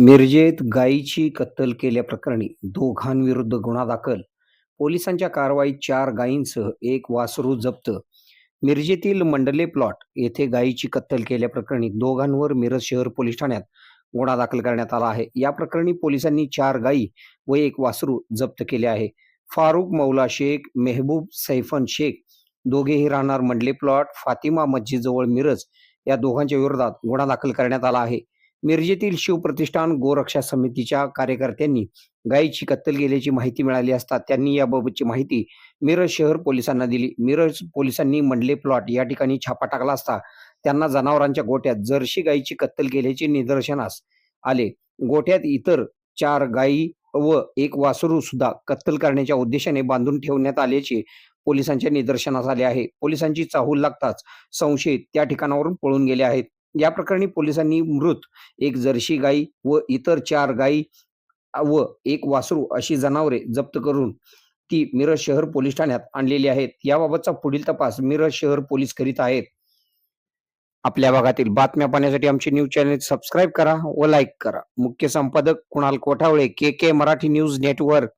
मिरजेत गायीची कत्तल केल्याप्रकरणी दोघांविरुद्ध गुन्हा दाखल. पोलिसांच्या कारवाईत चार गायींसह एक वासरू जप्त. मिरजेतील मंडले प्लॉट येथे गायीची कत्तल केल्याप्रकरणी दोघांवर मिरज शहर पोलीस ठाण्यात गुन्हा दाखल करण्यात आला आहे. या प्रकरणी पोलिसांनी चार गायी व एक वासरू जप्त केले आहे. फारुक मौला शेख मेहबूब सैफन शेख दोघेही राहणार मंडले प्लॉट फातिमा मस्जिदजवळ मिरज या दोघांच्या विरोधात गुन्हा दाखल करण्यात आला आहे. मिरजेतील शिवप्रतिष्ठान गोरक्षा समितीच्या कार्यकर्त्यांनी गायीची कत्तल केल्याची माहिती मिळाली असता त्यांनी याबाबतची माहिती मिरज शहर पोलिसांना दिली. मिरज पोलिसांनी मंडले प्लॉट या ठिकाणी छापा टाकला असता त्यांना जनावरांच्या गोट्यात जर्शी गायीची कत्तल केल्याचे निदर्शनास आले. गोठ्यात इतर चार गायी व एक वासरू सुद्धा कत्तल करण्याच्या उद्देशाने बांधून ठेवण्यात आल्याचे पोलिसांच्या निदर्शनास आले आहे. पोलिसांची चाहूल लागताच संशयित त्या ठिकाणावरून पळून गेले आहेत. या प्रकरणी पोलिसांनी मृत एक जर्शी गाई व इतर चार गायी व एक वासरू अशी जनावरे जप्त करून ती मिरज शहर पोलीस ठाण्यात आणलेली आहेत. याबाबतचा पुढील तपास मिरज शहर पोलीस करीत आहेत. आपल्या भागातील बातम्या पाहण्यासाठी आमचे न्यूज चॅनल सबस्क्राईब करा व लाईक करा. मुख्य संपादक Kunal Kothawale K K Marathi news network.